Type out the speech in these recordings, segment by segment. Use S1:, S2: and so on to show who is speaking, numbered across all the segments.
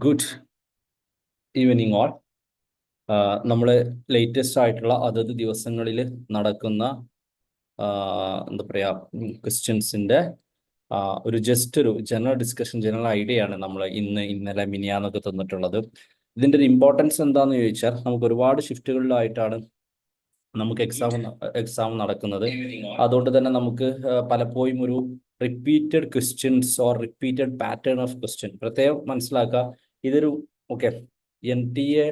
S1: Good evening all നമ്മൾ latest ആയിട്ടുള്ള അതത് ദിവസങ്ങളിൽ നടക്കുന്ന എന്താ പറയുക ക്വസ്റ്റ്യൻസിന്റെ ഒരു ജസ്റ്റ് ഒരു ജനറൽ ഡിസ്കഷൻ ജനറൽ ഐഡിയ ആണ് നമ്മൾ ഇന്ന് ഇന്നലെ മിനിയാന്നൊക്കെ തന്നിട്ടുള്ളത്. ഇതിന്റെ ഒരു ഇമ്പോർട്ടൻസ് എന്താണെന്ന് ചോദിച്ചാൽ നമുക്ക് ഒരുപാട് ഷിഫ്റ്റുകളിലായിട്ടാണ് നമുക്ക് എക്സാം എക്സാം നടക്കുന്നത്. അതുകൊണ്ട് തന്നെ നമുക്ക് പലപ്പോഴും ഒരു repeated questions or repeated pattern of question പ്രത്യേകം മനസ്സിലാക്കുക. ഇതൊരു okay N T A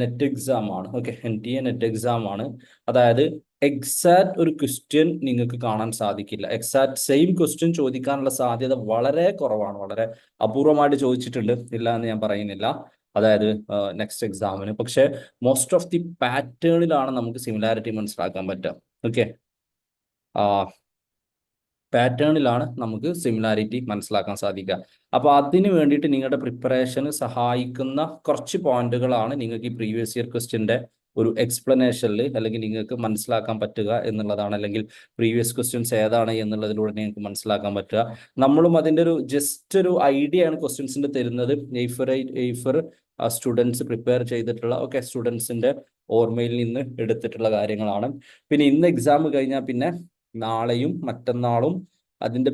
S1: NET exam ആണ്. Okay N T A NET exam ആണ്. അതായത് എക്സാക്ട് ഒരു ക്വസ്റ്റ്യൻ നിങ്ങൾക്ക് കാണാൻ സാധിക്കില്ല. എക്സാക്ട് സെയിം ക്വസ്റ്റ്യൻ ചോദിക്കാനുള്ള സാധ്യത വളരെ കുറവാണ്. വളരെ അപൂർവമായിട്ട് ചോദിച്ചിട്ടുണ്ട്. ഇല്ല എന്ന് ഞാൻ പറയുന്നില്ല. അതായത് നെക്സ്റ്റ് എക്സാമിന് പക്ഷെ മോസ്റ്റ് ഓഫ് ദി പാറ്റേണിലാണ് നമുക്ക് സിമിലാരിറ്റി മനസ്സിലാക്കാൻ പറ്റുക. ഓക്കെ പാറ്റേണിലാണ് നമുക്ക് സിമിലാരിറ്റി മനസ്സിലാക്കാൻ സാധിക്കുക. അപ്പോൾ അതിന് വേണ്ടിയിട്ട് നിങ്ങളുടെ പ്രിപ്പറേഷന് സഹായിക്കുന്ന കുറച്ച് പോയിന്റുകളാണ് നിങ്ങൾക്ക് ഈ പ്രീവിയസ് ഇയർ ക്വസ്റ്റ്യന്റെ ഒരു എക്സ്പ്ലനേഷനിൽ അല്ലെങ്കിൽ നിങ്ങൾക്ക് മനസ്സിലാക്കാൻ പറ്റുക എന്നുള്ളതാണ്. അല്ലെങ്കിൽ പ്രീവിയസ് ക്വസ്റ്റ്യൻസ് ഏതാണ് എന്നുള്ളതിലൂടെ നിങ്ങൾക്ക് മനസ്സിലാക്കാൻ പറ്റുക. നമ്മളും അതിന്റെ ഒരു ജസ്റ്റ് ഒരു ഐഡിയ ആണ് ക്വസ്റ്റ്യൻസിന്റെ തരുന്നത്. എയ്ഫർ എയ്ഫർ സ്റ്റുഡൻസ് പ്രിപ്പയർ ചെയ്തിട്ടുള്ള ഓക്കെ സ്റ്റുഡൻസിന്റെ ഓർമ്മയിൽ നിന്ന് എടുത്തിട്ടുള്ള കാര്യങ്ങളാണ്. പിന്നെ ഇന്ന് എക്സാം കഴിഞ്ഞാൽ പിന്നെ നാളെയും മറ്റന്നാളും അതിന്റെ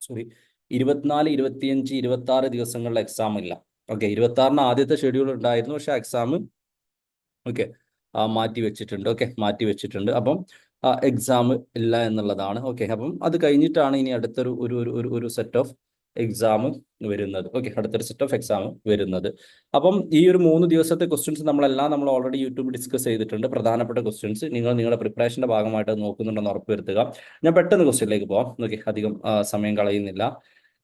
S1: സോറി ഇരുപത്തിനാല് ഇരുപത്തിയഞ്ച് ഇരുപത്തി ആറ് ദിവസങ്ങളിൽ എക്സാം ഇല്ല. ഓക്കെ ഇരുപത്തി ആറിന് ആദ്യത്തെ ഷെഡ്യൂൾ ഉണ്ടായിരുന്നു. പക്ഷെ എക്സാം ഓക്കെ മാറ്റി വെച്ചിട്ടുണ്ട്. ഓക്കെ മാറ്റി വെച്ചിട്ടുണ്ട്. അപ്പം എക്സാം ഇല്ല എന്നുള്ളതാണ്. ഓക്കെ അപ്പം അത് കഴിഞ്ഞിട്ടാണ് ഇനി അടുത്തൊരു ഒരു ഒരു ഒരു ഒരു സെറ്റ് ഓഫ് എക്സാം വരുന്നത്. ഓക്കെ അടുത്തൊരു സെറ്റ് ഓഫ് എക്സാം വരുന്നത്. അപ്പം ഈ ഒരു മൂന്ന് ദിവസത്തെ ക്വസ്റ്റ്യൻസ് നമ്മളെല്ലാം നമ്മൾ ഓൾറെഡി യൂട്യൂബിൽ ഡിസ്കസ് ചെയ്തിട്ടുണ്ട്. പ്രധാനപ്പെട്ട ക്വസ്റ്റ്യൻസ് നിങ്ങൾ നിങ്ങളുടെ പ്രിപ്പറേഷന്റെ ഭാഗമായിട്ട് നോക്കുന്നുണ്ടെന്ന് ഉറപ്പുവരുത്തുക. ഞാൻ പെട്ടെന്ന് ക്വസ്റ്റ്യനിലേക്ക് പോവാം. ഓക്കെ അധികം സമയം കളയുന്നില്ല.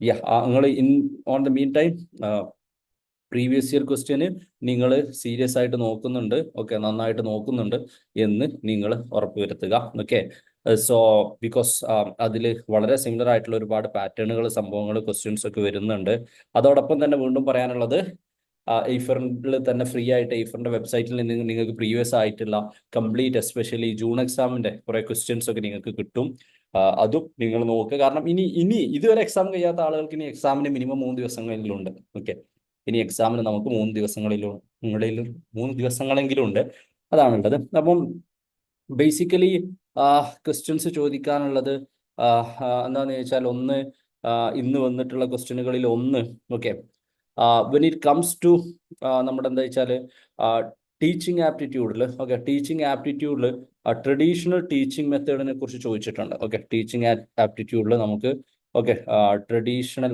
S1: യാ നിങ്ങൾ in on the meantime previous year question നിങ്ങൾ സീരിയസ് ആയിട്ട് നോക്കുന്നുണ്ട്. ഓക്കെ നന്നായിട്ട് നോക്കുന്നുണ്ട് എന്ന് നിങ്ങൾ ഉറപ്പുവരുത്തുക. ഓക്കെ സോ ബിക്കോസ് അതിൽ വളരെ സിമിലർ ആയിട്ടുള്ള ഒരുപാട് പാറ്റേണുകൾ സംഭവങ്ങൾ ക്വസ്റ്റ്യൻസ് ഒക്കെ വരുന്നുണ്ട്. അതോടൊപ്പം തന്നെ വീണ്ടും പറയാനുള്ളത് എയ്ഫറിൽ തന്നെ ഫ്രീ ആയിട്ട് എയ്ഫറിന്റെ വെബ്സൈറ്റിൽ നിന്ന് നിങ്ങൾക്ക് പ്രീവിയസ് ആയിട്ടുള്ള കംപ്ലീറ്റ് എസ്പെഷ്യലി ജൂൺ എക്സാമിന്റെ കുറെ ക്വസ്റ്റ്യൻസ് ഒക്കെ നിങ്ങൾക്ക് കിട്ടും. അതും നിങ്ങൾ നോക്കുക കാരണം ഇനി ഇനി ഇതുവരെ എക്സാം കഴിയാത്ത ആളുകൾക്ക് ഇനി എക്സാമിന് മിനിമം മൂന്ന് ദിവസങ്ങളിലുണ്ട്. ഓക്കെ ഇനി എക്സാമിന് നമുക്ക് മൂന്ന് ദിവസങ്ങളിലും നിങ്ങളിൽ മൂന്ന് ദിവസങ്ങളെങ്കിലും ഉണ്ട്. അതാണുള്ളത്. അപ്പം ബേസിക്കലി ക്വസ്റ്റ്യൻസ് ചോദിക്കാനുള്ളത് എന്താണെന്ന് ചോദിച്ചാൽ ഒന്ന് ഇന്ന് വന്നിട്ടുള്ള ക്വസ്റ്റ്യനുകളിൽ ഒന്ന് okay when it comes to നമ്മുടെ എന്താ വെച്ചാൽ ടീച്ചിങ് ആപ്റ്റിറ്റ്യൂഡിൽ ഓക്കെ ടീച്ചിങ് ആപ്റ്റിറ്റ്യൂഡിൽ ട്രഡീഷണൽ ടീച്ചിങ് മെത്തേഡിനെ കുറിച്ച് ചോദിച്ചിട്ടുണ്ട് ഓക്കെ ടീച്ചിങ് ആപ്റ്റിറ്റ്യൂഡിൽ നമുക്ക് ഓക്കെ ട്രഡീഷണൽ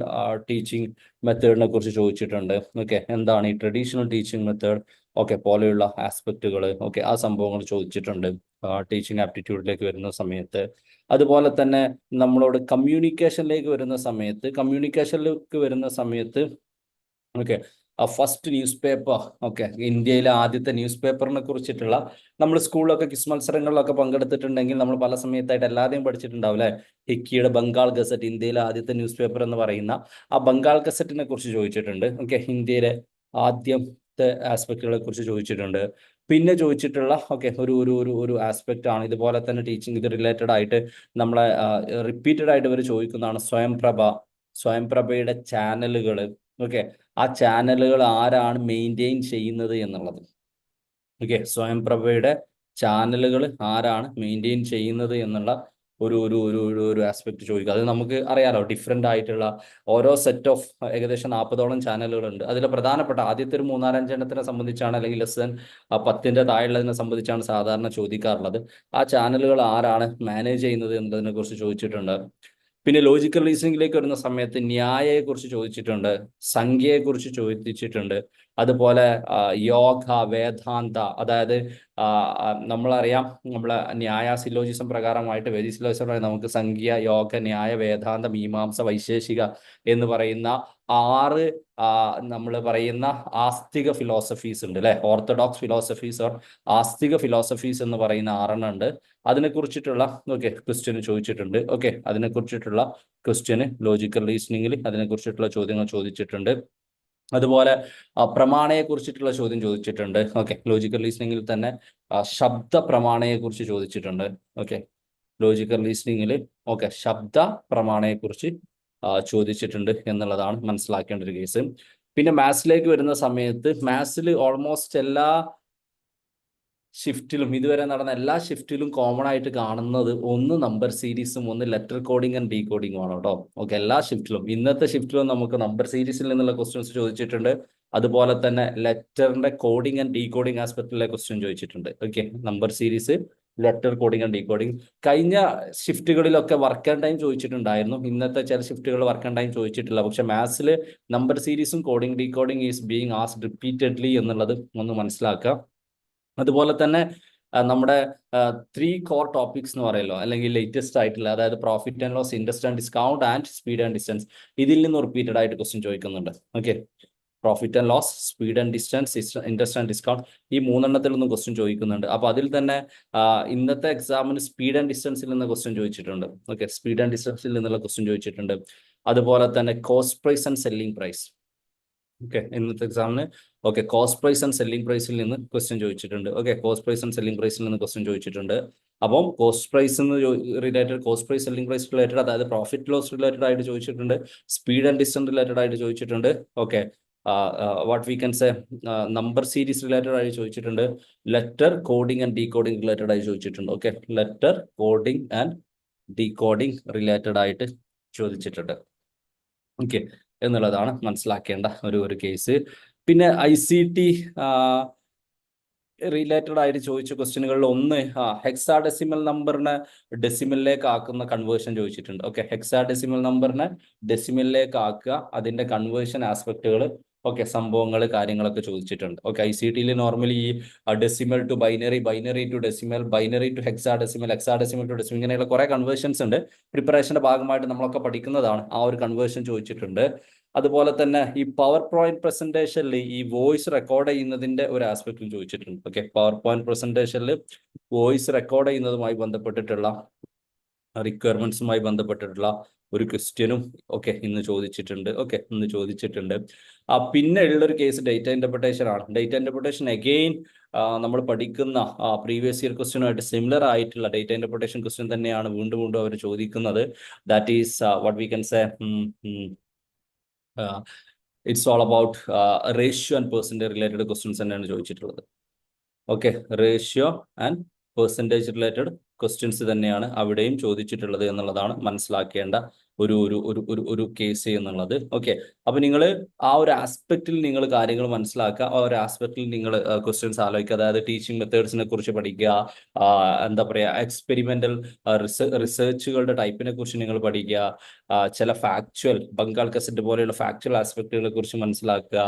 S1: ടീച്ചിങ് മെത്തേഡിനെ കുറിച്ച് ചോദിച്ചിട്ടുണ്ട് ഓക്കെ എന്താണ് ഈ ട്രഡീഷണൽ ടീച്ചിങ് മെത്തേഡ് ഓക്കെ പോലെയുള്ള ആസ്പെക്റ്റുകൾ ഓക്കെ ആ സംഭവങ്ങൾ ചോദിച്ചിട്ടുണ്ട്. ടീച്ചിങ് ആപ്റ്റിറ്റ്യൂഡിലേക്ക് വരുന്ന സമയത്ത്. അതുപോലെ തന്നെ നമ്മളോട് കമ്മ്യൂണിക്കേഷനിലേക്ക് വരുന്ന സമയത്ത് കമ്മ്യൂണിക്കേഷനിലേക്ക് വരുന്ന സമയത്ത് okay first newspaper okay ഇന്ത്യയിലെ ആദ്യത്തെ ന്യൂസ് പേപ്പറിനെ കുറിച്ചിട്ടുള്ള നമ്മൾ സ്കൂളിലൊക്കെ ക്വിസ് മത്സരങ്ങളിലൊക്കെ പങ്കെടുത്തിട്ടുണ്ടെങ്കിൽ നമ്മൾ പല സമയത്തായിട്ട് എല്ലാവരെയും പഠിച്ചിട്ടുണ്ടാവും അല്ലേ? ഹിക്കിയുടെ ബംഗാൾ ഗസറ്റ് ഇന്ത്യയിലെ ആദ്യത്തെ ന്യൂസ് പേപ്പർ എന്ന് പറയുന്ന ആ ബംഗാൾ ഗസറ്റിനെ കുറിച്ച് ചോദിച്ചിട്ടുണ്ട്. ഓക്കെ ഇന്ത്യയിലെ ആദ്യത്തെ ആസ്പെക്റ്റുകളെ കുറിച്ച് ചോദിച്ചിട്ടുണ്ട്. പിന്നെ ചോദിച്ചിട്ടുള്ള ഓക്കെ ഒരു ഒരു ഒരു ഒരു ആസ്പെക്റ്റ് ആണ്. ഇതുപോലെ തന്നെ ടീച്ചിങ് ഇത് റിലേറ്റഡ് ആയിട്ട് നമ്മളെ റിപ്പീറ്റഡ് ആയിട്ട് ഇവർ ചോദിക്കുന്നതാണ് സ്വയംപ്രഭ. സ്വയംപ്രഭയുടെ ചാനലുകൾ ഓക്കെ ആ ചാനലുകൾ ആരാണ് മെയിന്റെയിൻ ചെയ്യുന്നത് എന്നുള്ളത്. ഓക്കെ സ്വയംപ്രഭയുടെ ചാനലുകൾ ആരാണ് മെയിന്റെയിൻ ചെയ്യുന്നത് എന്നുള്ള ഒരു ഒരു ഒരു ഒരു ആസ്പെക്ട് ചോദിക്കുക അത് നമുക്ക് അറിയാലോ ഡിഫറെന്റ് ആയിട്ടുള്ള ഓരോ സെറ്റ് ഓഫ് ഏകദേശം നാൽപ്പതോളം ചാനലുകളുണ്ട് അതിൽ പ്രധാനപ്പെട്ട ആദ്യത്തെ ഒരു മൂന്നാലഞ്ചെണ്ണത്തിനെ സംബന്ധിച്ചാണ് അല്ലെങ്കിൽ ലെസ് ദൻ പത്തിന്റെ താഴെയുള്ളതിനെ സംബന്ധിച്ചാണ് സാധാരണ ചോദിക്കാറുള്ളത്. ആ ചാനലുകൾ ആരാണ് മാനേജ് ചെയ്യുന്നത് എന്നതിനെ കുറിച്ച് ചോദിച്ചിട്ടുണ്ട്. പിന്നെ ലോജിക്കൽ റീസണിങ്ങിലേക്ക് വരുന്ന സമയത്ത് ന്യായയെക്കുറിച്ച് ചോദിച്ചിട്ടുണ്ട് സംഖ്യയെക്കുറിച്ച് ചോദിച്ചിട്ടുണ്ട്. അതുപോലെ യോഗ വേദാന്ത അതായത് നമ്മളറിയാം നമ്മളെ ന്യായ സിലോജിസം പ്രകാരമായിട്ട് വേദി സിലോജിസം നമുക്ക് സംഖ്യ യോഗ ന്യായ വേദാന്ത മീമാംസ വൈശേഷിക എന്ന് പറയുന്ന ആറ് നമ്മൾ പറയുന്ന ആസ്തിക ഫിലോസഫീസ് ഉണ്ട് അല്ലെ? Orthodox philosophies or astika philosophies എന്ന് പറയുന്ന ആറെണ്ണം ഉണ്ട്. അതിനെ കുറിച്ചിട്ടുള്ള ഓക്കെ ക്വസ്റ്റ്യൻ ചോദിച്ചിട്ടുണ്ട്. ഓക്കെ അതിനെ കുറിച്ചിട്ടുള്ള ക്വസ്റ്റ്യന് ലോജിക്കൽ റീസണിങ്ങിൽ അതിനെ കുറിച്ചിട്ടുള്ള ചോദ്യങ്ങൾ ചോദിച്ചിട്ടുണ്ട്. അതുപോലെ പ്രമാണയെ കുറിച്ചിട്ടുള്ള ചോദ്യം ചോദിച്ചിട്ടുണ്ട്. ഓക്കെ ലോജിക്കൽ റീസണിങ്ങിൽ തന്നെ ശബ്ദ പ്രമാണയെ കുറിച്ച് ചോദിച്ചിട്ടുണ്ട്. ഓക്കെ ലോജിക്കൽ റീസണിങ്ങിൽ ഓക്കെ ശബ്ദ പ്രമാണയെ കുറിച്ച് ചോദിച്ചിട്ടുണ്ട് എന്നുള്ളതാണ് മനസ്സിലാക്കേണ്ട ഒരു കേസ്. പിന്നെ മാത്സിലേക്ക് വരുന്ന സമയത്ത് മാത്സിൽ ഓൾമോസ്റ്റ് എല്ലാ ഷിഫ്റ്റിലും ഇതുവരെ നടന്ന എല്ലാ ഷിഫ്റ്റിലും കോമൺ ആയിട്ട് കാണുന്നത് ഒന്ന് നമ്പർ സീരീസും ഒന്ന് ലെറ്റർ കോഡിംഗ് ആൻഡ് ഡീ കോഡിംഗും ആണ് കേട്ടോ. ഓക്കെ എല്ലാ ഷിഫ്റ്റിലും ഇന്നത്തെ ഷിഫ്റ്റിലും നമുക്ക് നമ്പർ സീരീസിൽ നിന്നുള്ള ക്വസ്റ്റ്യൻസ് ചോദിച്ചിട്ടുണ്ട്. അതുപോലെ തന്നെ ലെറ്ററിന്റെ കോഡിംഗ് ആൻഡ് ഡീ കോഡിംഗ് ആസ്പെക്റ്റിലെ ക്വസ്റ്റ്യൻ ചോദിച്ചിട്ടുണ്ട്. Okay number series letter coding and decoding കഴിഞ്ഞ ഷിഫ്റ്റുകളിലൊക്കെ വർക്ക് ആൻഡ് ടൈം ചോദിച്ചിട്ടുണ്ടായിരുന്നു. ഇന്നത്തെ ചില ഷിഫ്റ്റുകൾ വർക്ക് ആൻഡ് ടൈം ചോദിച്ചിട്ടില്ല. പക്ഷെ മാത്സിൽ നമ്പർ സീരീസും coding decoding is being as repeatedly എന്നുള്ളത് ഒന്ന് മനസ്സിലാക്കുക അതുപോലെ തന്നെ നമ്മുടെ ത്രീ കോർ ടോപ്പിക്സ് എന്ന് പറയുമല്ലോ അല്ലെങ്കിൽ ലേറ്റസ്റ്റ് ആയിട്ടുള്ള അതായത് profit and loss interest and discount and speed and distance ഇതിൽ നിന്ന് റിപ്പീറ്റഡ് ആയിട്ട് ക്വസ്റ്റ്യൻ ചോദിക്കുന്നുണ്ട്. Okay profit and loss speed and distance interest and discount ഈ മൂന്നെണ്ണത്തിൽ നിന്നും ക്വസ്റ്റ്യൻ ചോദിക്കുന്നുണ്ട്. അപ്പോൾ അതിൽ തന്നെ ഇന്നത്തെ എക്സാമിന് സ്പീഡ് ആൻഡ് ഡിസ്റ്റൻസിൽ നിന്ന് ക്വസ്റ്റ്യൻ ചോദിച്ചിട്ടുണ്ട്. ഓക്കെ സ്പീഡ് ആൻഡ് ഡിസ്റ്റൻസിൽ നിന്നുള്ള ക്വസ്റ്റ്യൻ ചോദിച്ചിട്ടുണ്ട്. അതുപോലെ തന്നെ cost price and selling price okay ഇന്നത്തെ എക്സാമിന് okay cost price and selling പ്രൈസിൽ നിന്ന് ക്വസ്റ്റ്യൻ ചോദിച്ചിട്ടുണ്ട്. Okay cost price and selling പ്രൈസിൽ നിന്ന് ക്വസ്റ്റ്യൻ ചോദിച്ചിട്ടുണ്ട്. അപ്പം കോസ്റ്റ് പ്രൈസ് എന്ന് related cost price selling price related അതായത് പ്രോഫിറ്റ് ലോസ് റിലേറ്റഡ് ആയിട്ട് ചോദിച്ചിട്ടുണ്ട്. സ്പീഡ് ആൻഡ് ഡിസ്റ്റൻസ് റിലേറ്റഡ് ആയിട്ട് ചോദിച്ചിട്ടുണ്ട്. Okay what we can say number series related ആയി ചോദിച്ചിട്ടുണ്ട്. Letter coding and decoding related ആയി ചോദിച്ചിട്ടുണ്ട്. Okay letter coding and decoding related ആയിട്ട് ചോദിച്ചിട്ടുണ്ട്. ഓക്കെ എന്നുള്ളതാണ് മനസ്സിലാക്കേണ്ട ഒരു ഒരു കേസ് പിന്നെ ഐ സി ടി റിലേറ്റഡ് ആയിട്ട് ചോദിച്ച ക്വസ്റ്റ്യനുകളിൽ ഒന്ന് ഹെക്സാ ഡെസിമൽ നമ്പറിനെ ഡെസിമലിലേക്ക് ആക്കുന്ന കൺവേർഷൻ ചോദിച്ചിട്ടുണ്ട്. ഓക്കെ ഹെക്സാ ഡെസിമൽ നമ്പറിനെ ഡെസിമലിലേക്ക് ആക്കുക. അതിന്റെ കൺവേർഷൻ ആസ്പെക്റ്റുകൾ ഓക്കെ സംഭവങ്ങൾ കാര്യങ്ങളൊക്കെ ചോദിച്ചിട്ടുണ്ട്. ഓക്കെ ഐ സി ടിയിൽ നോർമലി ഈ decimal to binary binary to decimal binary to hexadecimal hexadecimal to decimal ഇങ്ങനെയുള്ള കുറെ കൺവേർഷൻസ് ഉണ്ട്. പ്രിപ്പറേഷന്റെ ഭാഗമായിട്ട് നമ്മളൊക്കെ പഠിക്കുന്നതാണ്. ആ ഒരു കൺവേർഷൻ ചോദിച്ചിട്ടുണ്ട്. അതുപോലെ തന്നെ ഈ പവർ പോയിന്റ് പ്രസന്റേഷനിൽ ഈ വോയിസ് റെക്കോർഡ് ചെയ്യുന്നതിന്റെ ഒരു ആസ്പെക്റ്റും ചോദിച്ചിട്ടുണ്ട്. ഓക്കെ പവർ പോയിന്റ് പ്രസന്റേഷനിൽ വോയിസ് റെക്കോർഡ് ചെയ്യുന്നതുമായി ബന്ധപ്പെട്ടിട്ടുള്ള റിക്വയർമെന്റ്സുമായി ബന്ധപ്പെട്ടിട്ടുള്ള ഒരു ക്വസ്റ്റ്യനും ഓക്കെ ഇന്ന് ചോദിച്ചിട്ടുണ്ട് ഓക്കെ ഇന്ന് ചോദിച്ചിട്ടുണ്ട്. ആ പിന്നെ ഉള്ളൊരു കേസ് ഡേറ്റ ഇന്റർപ്രിട്ടേഷൻ ആണ്. ഡേറ്റ ഇന്റർപ്രിട്ടേഷൻ അഗെയിൻ നമ്മൾ പഠിക്കുന്ന പ്രീവിയസ് ഇയർ ക്വസ്റ്റ്യനുമായിട്ട് സിമിലർ ആയിട്ടുള്ള ഡേറ്റ ഇന്റർപ്രിട്ടേഷൻ ക്വസ്റ്റ്യൻ തന്നെയാണ് വീണ്ടും വീണ്ടും അവർ ചോദിക്കുന്നത്. That is what we can say it's all about ratio and percentage related questions തന്നെയാണ് ചോദിച്ചിട്ടുള്ളത്. Okay ratio and percentage related questions തന്നെയാണ് അവിടെയും ചോദിച്ചിട്ടുള്ളത് എന്നുള്ളതാണ് മനസ്സിലാക്കേണ്ട ഒരു ഒരു ഒരു ഒരു ഒരു കേസ് എന്നുള്ളത് ഓക്കെ അപ്പൊ നിങ്ങൾ ആ ഒരു ആസ്പെക്റ്റിൽ നിങ്ങൾ കാര്യങ്ങൾ മനസ്സിലാക്കുക. ആ ഒരു ആസ്പെക്റ്റിൽ നിങ്ങൾ ക്വസ്റ്റ്യൻസ് ആലോചിക്കുക. അതായത് ടീച്ചിങ് മെത്തേഡ്സിനെ കുറിച്ച് പഠിക്കുക. എന്താ പറയുക എക്സ്പെരിമെന്റൽ റിസർച്ചുകളുടെ ടൈപ്പിനെ കുറിച്ച് നിങ്ങൾ പഠിക്കുക. ചില ഫാക്ച്വൽ ബംഗാൾ കസറ്റ് പോലെയുള്ള ഫാക്ച്വൽ ആസ്പെക്റ്റുകളെ കുറിച്ച് മനസ്സിലാക്കുക.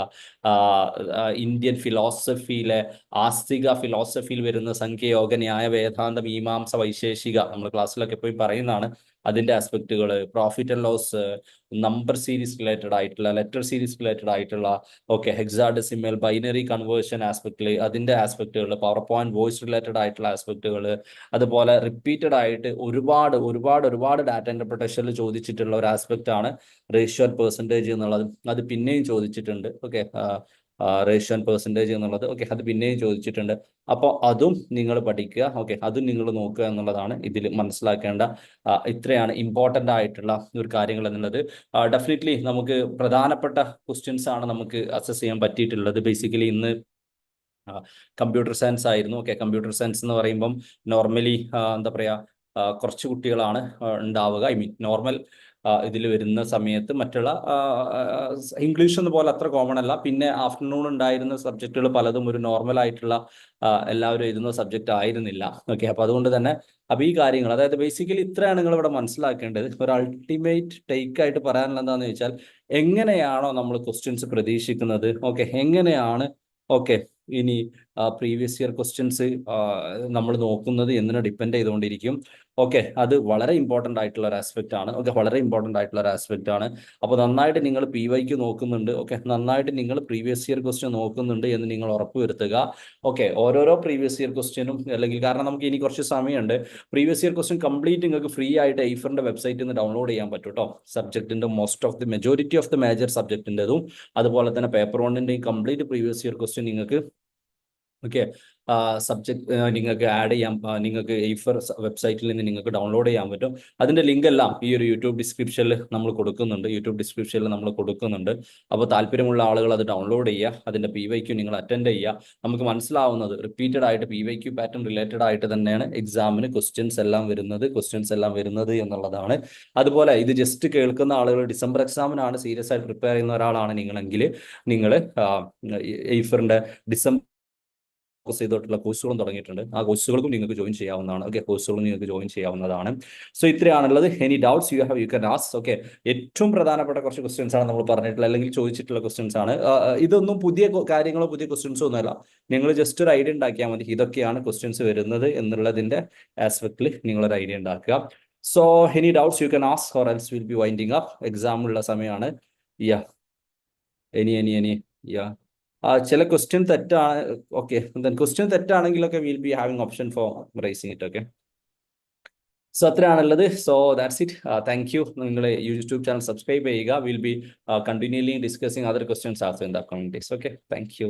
S1: ഇന്ത്യൻ ഫിലോസഫിയിലെ ആസ്തിക ഫിലോസഫിയിൽ വരുന്ന സംഖ്യയോഗ ന്യായ വേദാന്ത മീമാംസ വൈശേഷിക നമ്മൾ ക്ലാസ്സിലൊക്കെ പോയി പറയുന്നതാണ്. അതിന്റെ ആസ്പെക്റ്റുകൾ profit and loss number series related ആയിട്ടുള്ള ലെറ്റർ സീരീസ് റിലേറ്റഡ് ആയിട്ടുള്ള ഓക്കെ ഹെക്സാഡെസിമൽ ബൈനറി കൺവേർഷൻ ആസ്പെക്റ്റിൽ അതിന്റെ ആസ്പെക്റ്റുകൾ പവർ പോയിന്റ് വോയിസ് റിലേറ്റഡ് ആയിട്ടുള്ള ആസ്പെക്റ്റുകൾ അതുപോലെ റിപ്പീറ്റഡ് ആയിട്ട് ഒരുപാട് ഒരുപാട് ഒരുപാട് ഡാറ്റ ഇന്റർപ്രിട്ടേഷനിൽ ചോദിച്ചിട്ടുള്ള ഒരു ആസ്പെക്റ്റ് ആണ് റേഷ്യോ ആൻഡ് പെർസെന്റേജ് എന്നുള്ളത്. അത് പിന്നെയും ചോദിച്ചിട്ടുണ്ട്. ഓക്കെ റേഷ്യോ ആൻഡ് പെർസെന്റേജ് എന്നുള്ളത്. ഓക്കെ അത് പിന്നെയും ചോദിച്ചിട്ടുണ്ട്. അപ്പോൾ അതും നിങ്ങൾ പഠിക്കുക. ഓക്കെ അതും നിങ്ങൾ നോക്കുക എന്നുള്ളതാണ് ഇതിൽ മനസ്സിലാക്കേണ്ട ഇത്രയാണ് ഇമ്പോർട്ടന്റ് ആയിട്ടുള്ള ഒരു കാര്യങ്ങൾ എന്നുള്ളത്. ഡെഫിനറ്റ്ലി നമുക്ക് പ്രധാനപ്പെട്ട ക്വസ്റ്റ്യൻസ് ആണ് നമുക്ക് അസസ് ചെയ്യാൻ പറ്റിയിട്ടുള്ളത്. ബേസിക്കലി ഇന്ന് കമ്പ്യൂട്ടർ സയൻസ് ആയിരുന്നു. ഓക്കെ കമ്പ്യൂട്ടർ സയൻസ് എന്ന് പറയുമ്പം നോർമലി എന്താ പറയുക കുറച്ച് കുട്ടികളാണ് ഉണ്ടാവുക. ഐ മീൻ നോർമൽ ഇതിൽ വരുന്ന സമയത്ത് മറ്റുള്ള ഇംഗ്ലീഷ് എന്ന പോലെ അത്ര കോമൺ അല്ല. പിന്നെ ആഫ്റ്റർനൂൺ ഉണ്ടായിരുന്ന സബ്ജക്റ്റുകൾ പലതും ഒരു നോർമൽ ആയിട്ടുള്ള എല്ലാവരും എഴുതുന്ന സബ്ജക്റ്റ് ആയിരുന്നില്ല. ഓക്കെ അപ്പൊ അതുകൊണ്ട് തന്നെ അപ്പൊ ഈ കാര്യങ്ങൾ അതായത് ബേസിക്കലി ഇത്രയാണ് നിങ്ങൾ ഇവിടെ മനസ്സിലാക്കേണ്ടത്. ഒരു അൾട്ടിമേറ്റ് ടേക്ക് ആയിട്ട് പറയാനുള്ള എന്താണെന്ന് വെച്ചാൽ എങ്ങനെയാണോ നമ്മൾ ക്വസ്റ്റ്യൻസ് പ്രതീക്ഷിക്കുന്നത്. ഓക്കെ എങ്ങനെയാണ് ഓക്കെ ഇനി പ്രീവിയസ് ഇയർ ക്വസ്റ്റ്യൻസ് നമ്മൾ നോക്കുന്നത് എന്തിനെ ഡിപ്പെൻഡ് ചെയ്തുകൊണ്ടിരിക്കും. ഓക്കെ അത് വളരെ ഇമ്പോർട്ടന്റ് ആയിട്ടുള്ള ഒരു ആസ്പെക്റ്റ് ആണ്. ഓക്കെ വളരെ ഇമ്പോർട്ടന്റ് ആയിട്ടുള്ള ഒരു ആസ്പെക്റ്റ് ആണ്. അപ്പോൾ നന്നായിട്ട് നിങ്ങൾ പി വൈക്ക് നോക്കുന്നുണ്ട്. ഓക്കെ നന്നായിട്ട് നിങ്ങൾ പ്രീവിയസ് ഇയർ ക്വസ്റ്റ്യൻ നോക്കുന്നുണ്ട് എന്ന് നിങ്ങൾ ഉറപ്പുവരുത്തുക ഓക്കെ ഓരോരോ പ്രീവിയസ് ഇയർ ക്വസ്റ്റ്യനും അല്ലെങ്കിൽ കാരണം നമുക്ക് ഇനി കുറച്ച് സമയമുണ്ട്. പ്രീവിയസ് ഇയർ ക്വസ്റ്റ്യൻ കംപ്ലീറ്റ് നിങ്ങൾക്ക് ഫ്രീ ആയിട്ട് ഐഫറിന്റെ വെബ്സൈറ്റിൽ നിന്ന് ഡൗൺലോഡ് ചെയ്യാൻ പറ്റും കേട്ടോ സബ്ജക്റ്റിന്റെ most of the majority of the major സബ്ജക്റ്റിന്റെതും അതുപോലെ തന്നെ പേപ്പർ വണ്ണിന്റെയും കംപ്ലീറ്റ് പ്രീവിയസ് ഇയർ ക്വസ്റ്റ്യൻ നിങ്ങൾക്ക് ഓക്കെ സബ്ജക്ട് നിങ്ങൾക്ക് ആഡ് ചെയ്യാം നിങ്ങൾക്ക് എയ്ഫർ വെബ്സൈറ്റിൽ നിന്ന് നിങ്ങൾക്ക് ഡൗൺലോഡ് ചെയ്യാൻ പറ്റും അതിന്റെ ലിങ്ക് എല്ലാം ഈ ഒരു യൂട്യൂബ് ഡിസ്ക്രിപ്ഷനിൽ നമ്മൾ കൊടുക്കുന്നുണ്ട് യൂട്യൂബ് ഡിസ്ക്രിപ്ഷനിൽ നമ്മൾ കൊടുക്കുന്നുണ്ട് അപ്പോൾ താല്പര്യമുള്ള ആളുകൾ അത് ഡൗൺലോഡ് ചെയ്യുക അതിന്റെ പി വൈ ക്യു നിങ്ങൾ അറ്റൻഡ് ചെയ്യുക നമുക്ക് മനസ്സിലാവുന്നത് റിപ്പീറ്റഡ് ആയിട്ട് P Y Q pattern related ആയിട്ട് തന്നെയാണ് എക്സാമിന് ക്വസ്റ്റ്യൻസ് എല്ലാം വരുന്നത് ക്വസ്റ്റ്യൻസ് എല്ലാം വരുന്നത് എന്നുള്ളതാണ് അതുപോലെ ഇത് ജസ്റ്റ് കേൾക്കുന്ന ആളുകൾ ഡിസംബർ എക്സാമിനാണ് സീരിയസ് ആയിട്ട് പ്രിപ്പയർ ചെയ്യുന്ന ഒരാളാണ് നിങ്ങളെങ്കിൽ നിങ്ങൾ എയ്ഫറിന്റെ ഡിസംബർ ഫോക്കസ് ചെയ്തിട്ടുള്ള കോഴ്സുകളും തുടങ്ങിയിട്ടുണ്ട്. ആ കോഴ്സുകൾക്കും നിങ്ങൾക്ക് ജോയിൻ ചെയ്യാവുന്നതാണ്. ഓക്കെ കോഴ്സുകളും നിങ്ങൾക്ക് ജോയിൻ ചെയ്യാവുന്നതാണ്. So ഇത്രയാണുള്ളത്. Any doubts you have you can ask okay ഏറ്റവും പ്രധാനപ്പെട്ട കുറച്ച് ക്വസ്റ്റ്യൻസ് ആണ് നമ്മൾ പറഞ്ഞിട്ടുള്ള അല്ലെങ്കിൽ ചോദിച്ചിട്ടുള്ള ക്വസ്റ്റ്യൻസ് ആണ്. ഇതൊന്നും പുതിയ കാര്യങ്ങളോ പുതിയ ക്വസ്റ്റ്യൻസോ ഒന്നുമല്ല നിങ്ങൾ ജസ്റ്റ് ഒരു ഐഡിയ ഉണ്ടാക്കിയാൽ മതി. ഇതൊക്കെയാണ് ക്വസ്റ്റ്യൻസ് വരുന്നത് എന്നുള്ളതിന്റെ ആസ്പെക്റ്റിൽ നിങ്ങളൊരു ഐഡിയ ഉണ്ടാക്കുക. So any doubts you can ask or else will be winding up exam ഉള്ള സമയമാണ്. Yeah any any any yeah ചില ക്വസ്റ്റ്യൻ തെറ്റാണ് okay question തെറ്റാണെങ്കിലൊക്കെ will be having option for raising it okay so അത്രയാണുള്ളത്. So that's it thank you നിങ്ങൾ YouTube channel subscribe ചെയ്യുക. Will be continuously discussing other questions as in the days okay thank you